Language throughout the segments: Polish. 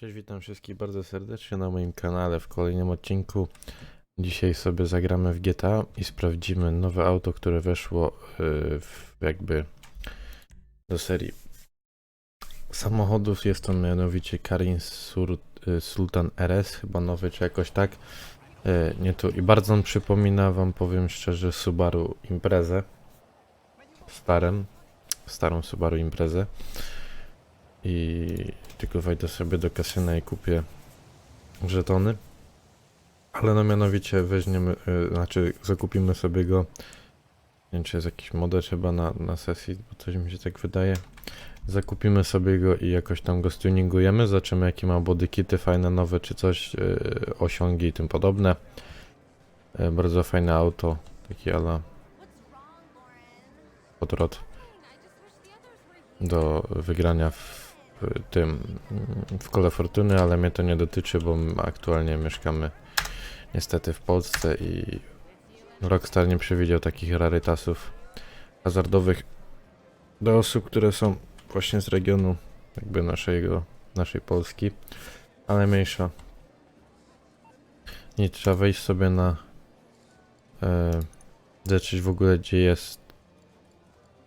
Cześć, witam wszystkich bardzo serdecznie na moim kanale w kolejnym odcinku. Dzisiaj sobie zagramy w GTA i sprawdzimy nowe auto, które weszło yy, w, jakby do serii samochodów. Jest to mianowicie Karin y, Sultan RS, chyba nowy czy jakoś tak. Yy, nie tu i bardzo on przypomina wam, powiem szczerze, Subaru Imprezę. Starym, starą Subaru Imprezę. I tylko wejdę sobie do kasyna i kupię żetony. Ale no mianowicie weźmiemy, y, znaczy zakupimy sobie go. Nie wiem czy jest jakiś model chyba na, na sesji, bo coś mi się tak wydaje. Zakupimy sobie go i jakoś tam go stuningujemy. Zobaczymy jakie ma bodykity fajne, nowe czy coś, y, osiągi i tym podobne. Y, bardzo fajne auto, taki ala podrot do wygrania w w tym w kole fortuny, ale mnie to nie dotyczy, bo aktualnie mieszkamy niestety w Polsce i Rockstar nie przewidział takich rarytasów hazardowych do osób, które są właśnie z regionu jakby naszego, naszej Polski, ale mniejsza. Nie trzeba wejść sobie na e, zobaczyć w ogóle gdzie jest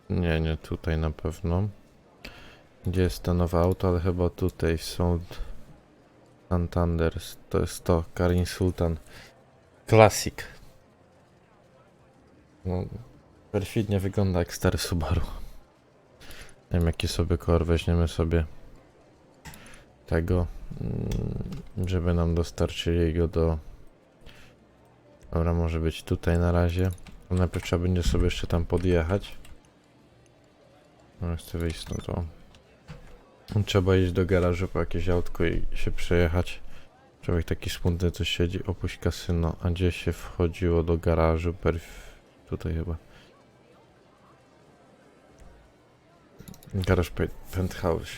nie, nie tutaj na pewno. Gdzie jest to nowe auto, ale chyba tutaj są Santander, to jest to, Karin Sultan Classic. No, perfidnie wygląda jak stary Subaru. Nie wiem jaki sobie kolor weźmiemy sobie tego, mm, żeby nam dostarczyli go do... Dobra, może być tutaj na razie. Najpierw trzeba będzie sobie jeszcze tam podjechać. No, chcę wyjść stąd, o. Trzeba iść do garażu po jakieś autko i się przejechać. Człowiek taki smutny coś siedzi, opuść kasyno. A gdzie się wchodziło do garażu? Perf... Tutaj chyba. Garaż pe- penthouse.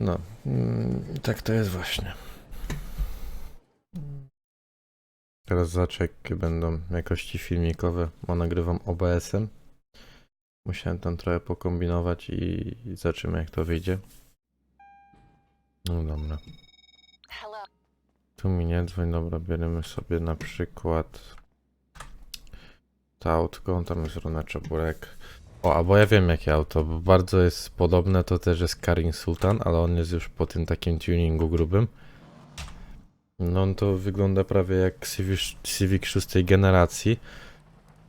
No, mm, tak to jest właśnie. Teraz zobaczę jakie będą jakości filmikowe, bo nagrywam OBS-em. Musiałem tam trochę pokombinować i, i zobaczymy jak to wyjdzie. No dobra. Tu mi nie dzwoń, dobra, bierzemy sobie na przykład to autko, tam jest Rona Czeburek. O, albo ja wiem jakie auto, bo bardzo jest podobne, to też jest Karin Sultan, ale on jest już po tym takim tuningu grubym. No on to wygląda prawie jak Civic, Civic szóstej generacji,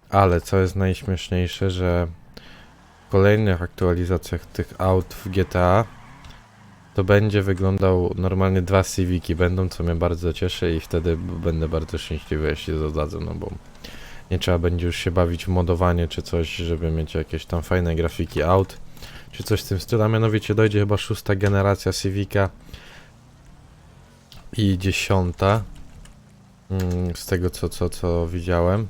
ale co jest najśmieszniejsze, że kolejnych aktualizacjach tych aut w GTA to będzie wyglądał normalnie dwa Civiki będą, co mnie bardzo cieszy i wtedy będę bardzo szczęśliwy, jeśli dodadzą, no bo nie trzeba będzie już się bawić w modowanie czy coś, żeby mieć jakieś tam fajne grafiki aut, czy coś w tym stylu, a mianowicie dojdzie chyba szósta generacja Civica i dziesiąta, mm, z tego co, co, co widziałem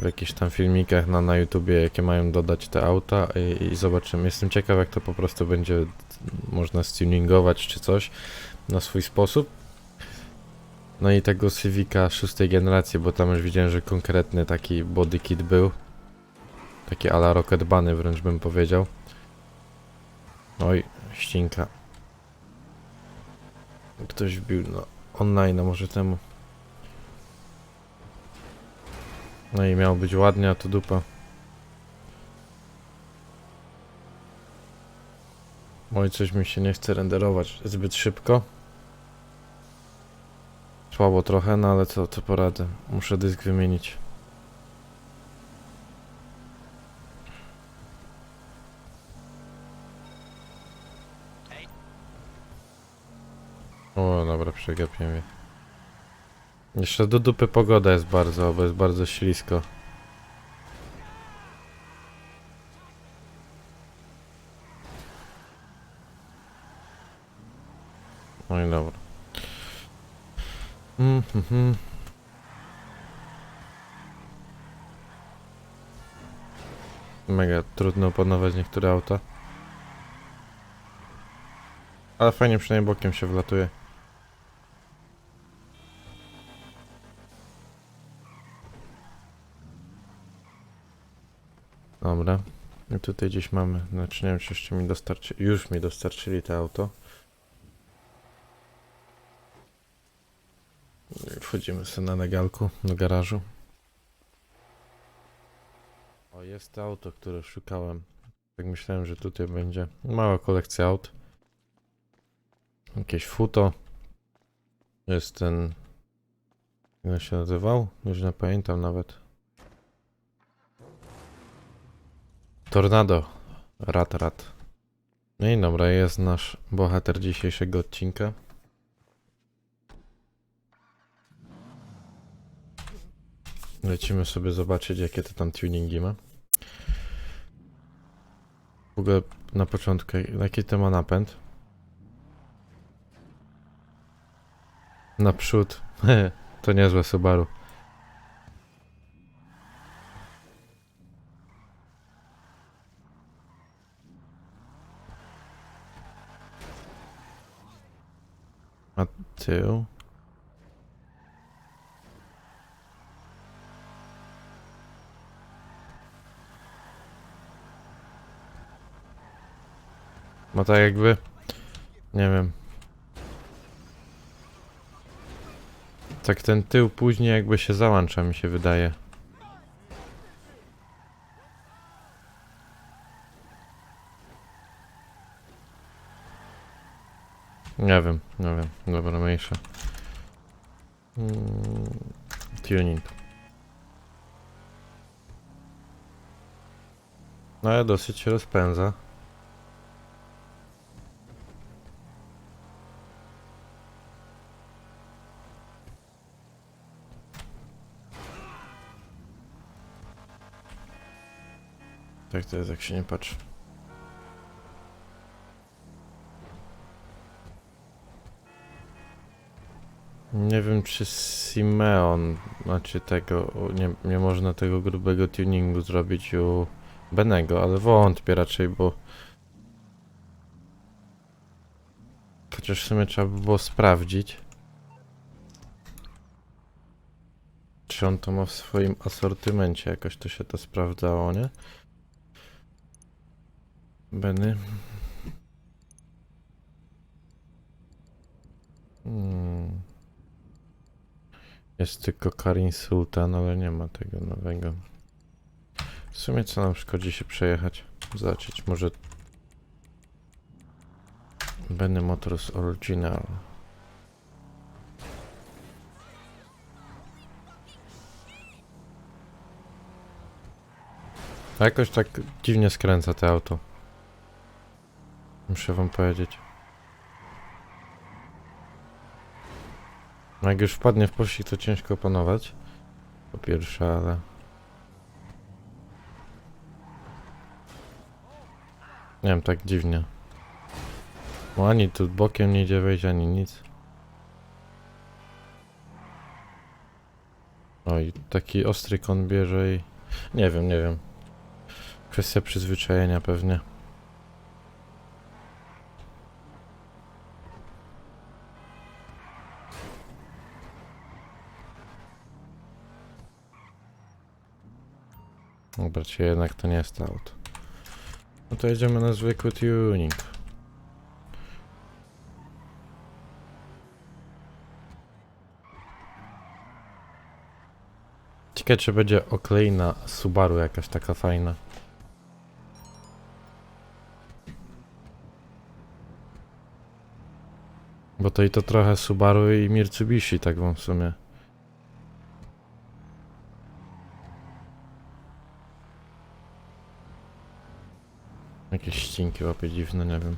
w jakichś tam filmikach na, na YouTubie, jakie mają dodać te auta i, i zobaczymy. Jestem ciekaw, jak to po prostu będzie można stuningować czy coś na swój sposób. No i tego Civica szóstej generacji, bo tam już widziałem, że konkretny taki body kit był. Taki ala Rocket Bunny wręcz bym powiedział. Oj, ścinka. Ktoś wbił no, online, a może temu. No i miało być ładnie, a to dupa. Oj, coś mi się nie chce renderować zbyt szybko. Słabo trochę, no ale co, co poradzę. Muszę dysk wymienić. O, dobra, przegapiłem. Jeszcze do dupy pogoda jest bardzo, bo jest bardzo ślisko. No i dobra. Mm, mm, mm. Mega trudno opanować niektóre auta. Ale fajnie przynajmniej bokiem się wlatuje. Dobra. I tu tutaj gdzieś mamy. Znaczy nie wiem, czy jeszcze mi dostarczy. Już mi dostarczyli to auto. I Wchodzimy sobie na legalku do garażu. O, jest to auto, które szukałem. Tak myślałem, że tutaj będzie mała kolekcja aut. Jakieś futo. Jest ten. Jak się nazywał? Już nie pamiętam nawet. Tornado. Rat, rat. No i dobra, jest nasz bohater dzisiejszego odcinka. Lecimy sobie zobaczyć, jakie to tam tuningi ma. W ogóle na początku, jaki to ma napęd? Naprzód. to niezłe Subaru. A tył? Ma tak jakby... Nie wiem. Tak ten tył później jakby się załącza mi się wydaje. Nie wiem, nie wiem. Dobra, mniejsza. Mm, tuning. No ale dosyć się rozpędza. Tak to jest jak się nie patrzy. Nie wiem czy Simeon, znaczy tego, nie, nie można tego grubego tuningu zrobić u Benego, ale wątpię raczej, bo chociaż w sumie trzeba by było sprawdzić. Czy on to ma w swoim asortymencie, jakoś to się to sprawdzało, nie? Benny. Hmm. Jest tylko Karin Sultan, ale nie ma tego nowego. W sumie co nam szkodzi się przejechać? Zobaczyć, może... Benny Motors Original. A Jakoś tak dziwnie skręca to auto. Muszę wam powiedzieć. Jak już wpadnie w pościg, to ciężko opanować. Po pierwsze, ale... Nie wiem, tak dziwnie. Bo ani tu bokiem nie idzie wejść, ani nic. Oj, taki ostry kon bierze i... Nie wiem, nie wiem. Kwestia przyzwyczajenia pewnie. Dobra, czy jednak to nie jest auto. No to jedziemy na zwykły tuning. Ciekawe, czy będzie oklejna Subaru jakaś taka fajna. Bo to i to trochę Subaru i Mitsubishi, tak wam w sumie. Jakieś ścinki łapie dziwne, nie wiem.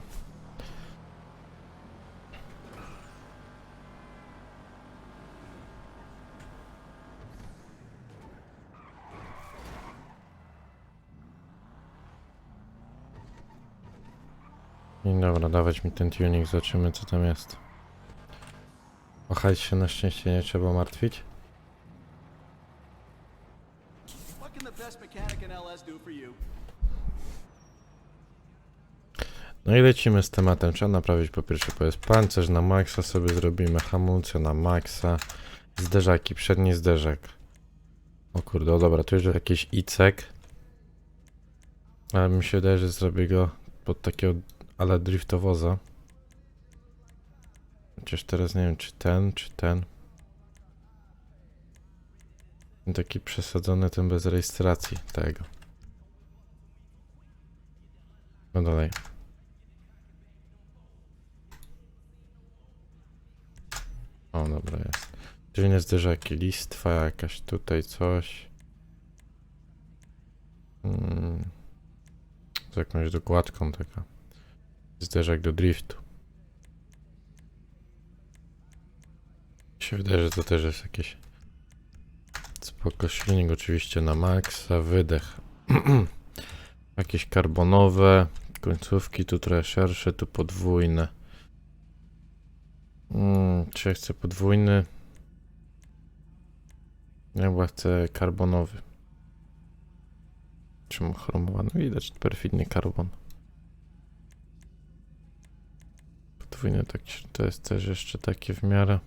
I dobra, dawać mi ten tuning, zobaczymy co tam jest. O się na szczęście nie trzeba martwić. What can the best mechanic in LS do for you? No i lecimy z tematem. Trzeba naprawić po pierwsze to jest pancerz na maksa sobie zrobimy, hamulce na maksa, zderzaki, przedni zderzak. O kurde, o dobra, tu już jakiś icek. Ale mi się wydaje, że zrobię go pod takiego ale driftowoza. Chociaż teraz nie wiem, czy ten, czy ten. Taki przesadzony ten bez rejestracji tego. No dalej. O, dobra jest. Dziwne zderzaki, listwa jakaś, tutaj coś. Mm. Z jakąś dokładką taka. Zderzak do driftu. Się wydaje, że to też jest jakieś spoko silnik oczywiście na maksa, wydech. jakieś karbonowe, końcówki tu trochę szersze, tu podwójne. Mm, czy ja chcę podwójny? Ja chyba chcę karbonowy. Czemu chromowany? Widać perfidnie karbon. Podwójny tak, to jest też jeszcze takie w miarę.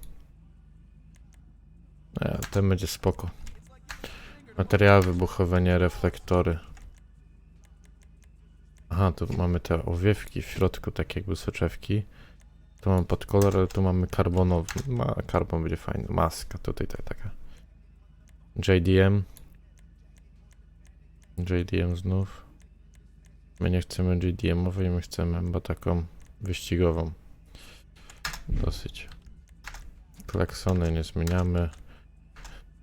Nie, ten będzie spoko. Materiały wybuchowe, nie reflektory. Aha, tu mamy te owiewki w środku, tak jakby soczewki. Tu mamy pod kolor, ale tu mamy karbonowy. Ma, karbon będzie fajny. Maska tutaj ta, taka. JDM. JDM znów. My nie chcemy JDM-owej, my chcemy chyba taką wyścigową. Dosyć. Klaksony nie zmieniamy.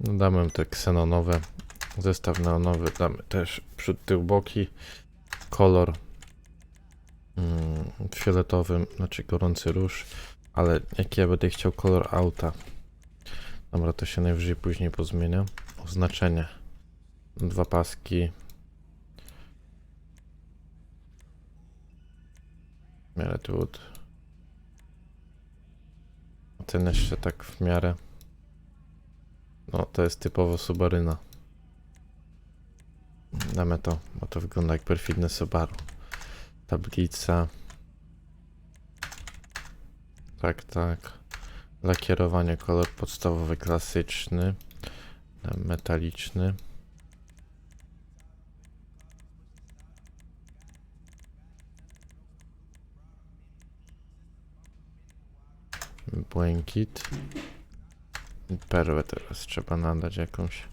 No damy te ksenonowe. Zestaw neonowy damy też przód, tył, boki. Kolor mm, fioletowy, znaczy gorący róż. Ale jaki ja będę chciał kolor auta. Dobra, to się najwyżej później pozmienia. Oznaczenie. Dwa paski. Miarę tu. Ten jeszcze tak w miarę. No, to jest typowo Subaryna. Damy to, bo to wygląda jak perfidny Subaru. Tablica. Tak, tak. Lakierowanie kolor podstawowy, klasyczny. Metaliczny. Błękit. Perłę teraz trzeba nadać jakąś.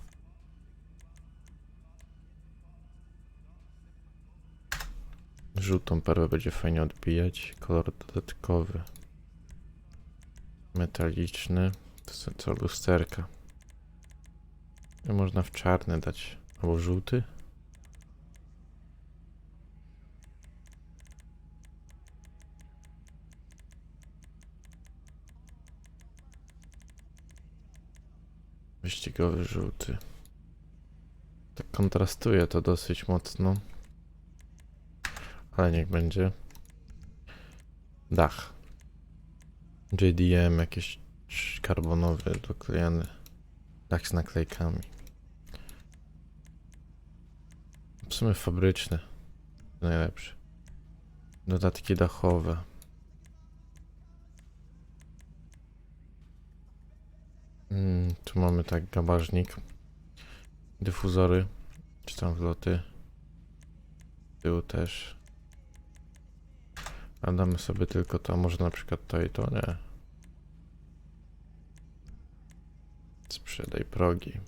Żółtą perłę będzie fajnie odbijać. Kolor dodatkowy. Metaliczny. To są co lusterka. I można w czarny dać. Albo żółty. Wyścigowy żółty. Tak kontrastuje to dosyć mocno. Ale niech będzie. Dach. JDM jakiś karbonowy, doklejany. Dach z naklejkami. W sumie fabryczny. Najlepszy. Dodatki dachowe. Mm, tu mamy tak gabażnik. Dyfuzory. Czy tam wloty. Tył też. A damy sobie tylko to, może na przykład to i to, nie. Sprzedaj progi.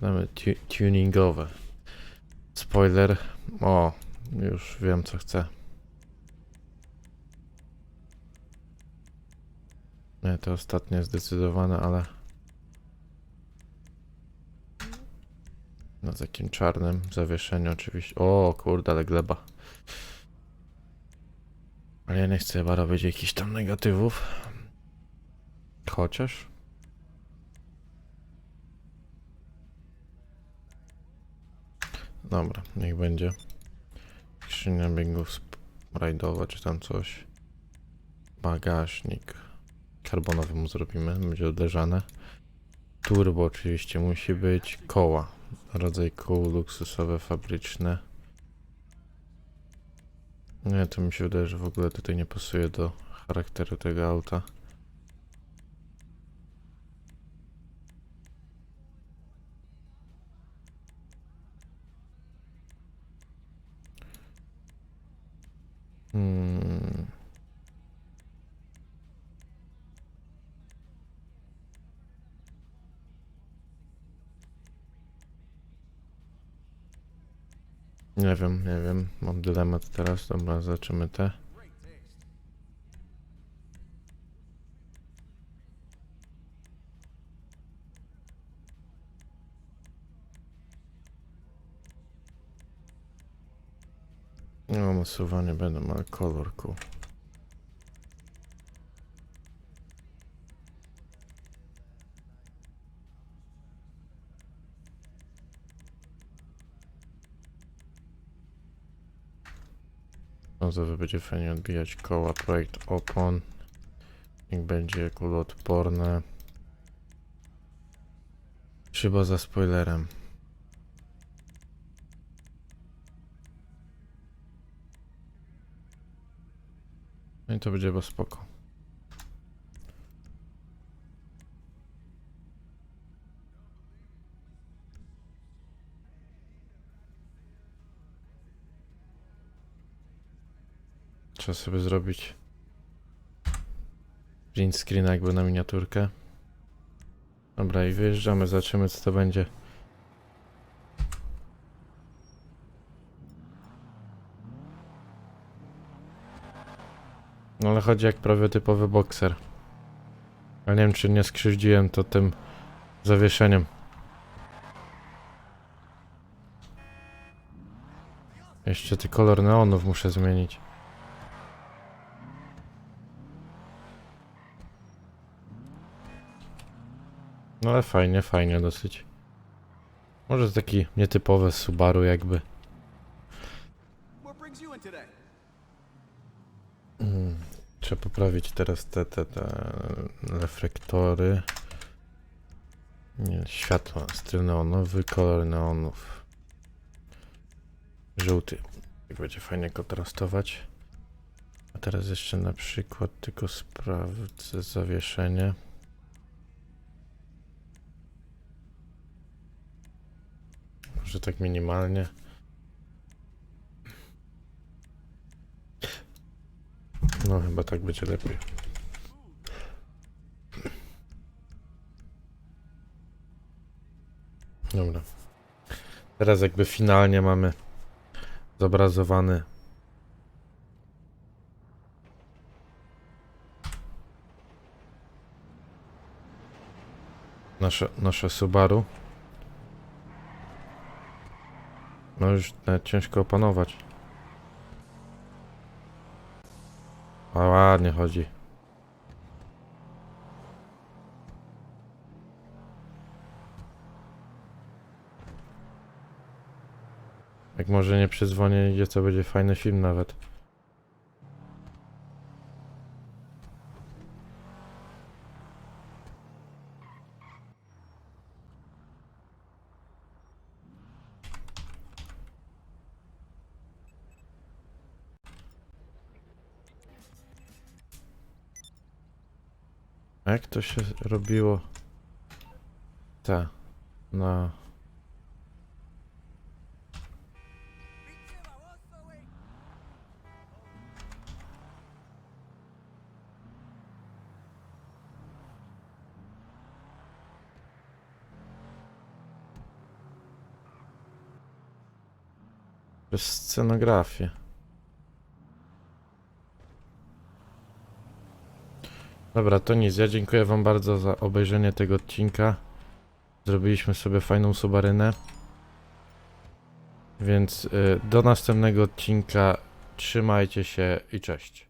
Damy tu tuningowe. Spoiler. O, już wiem co chcę. Nie, to ostatnie zdecydowane, ale... Na takim czarnym zawieszeniu oczywiście. O, kurde, ale gleba. Ale ja nie chcę chyba robić jakichś tam negatywów. Chociaż. Dobra, niech będzie. Skrzynia biegów rajdowa, czy tam coś. Bagażnik. Karbonowy mu zrobimy, będzie uderzane. Turbo oczywiście musi być. Koła. Rodzaj kół luksusowe, fabryczne. Nie, to mi się wydaje, że w ogóle tutaj nie pasuje do charakteru tego auta. Hmm. Nie wiem, nie wiem. Mam dylemat teraz. Dobra, zobaczymy te. No, masuwanie będą, ale kolor cool. To będzie fajnie odbijać koła. Projekt opon. Niech będzie kuloodporne. Szyba za spoilerem. No i to będzie chyba spoko. Trzeba sobie zrobić print screen jakby na miniaturkę. Dobra i wyjeżdżamy, zobaczymy co to będzie. No ale chodzi jak prawie typowy bokser. Ale nie wiem czy nie skrzywdziłem to tym zawieszeniem. Jeszcze ty kolor neonów muszę zmienić. No ale fajnie, fajnie dosyć. Może taki nietypowy Subaru jakby. What brings you in today? Mm, Trzeba poprawić teraz te, te, te reflektory. Nie, światła, styl neonowy, kolor neonów. Żółty. Tak będzie fajnie kontrastować. A teraz jeszcze na przykład tylko sprawdzę zawieszenie. Może tak minimalnie. No chyba tak będzie lepiej. Dobra. Teraz jakby finalnie mamy zobrazowany nasze, nasze Subaru. No już nawet ciężko opanować. A ładnie chodzi. Jak może nie przyzwonię idzie, to będzie fajny film nawet. To się robiło? Ta. Na. Przez scenografię. Dobra, to nic. Ja dziękuję Wam bardzo za obejrzenie tego odcinka. Zrobiliśmy sobie fajną subarynę. Więc y, do następnego odcinka. Trzymajcie się i cześć.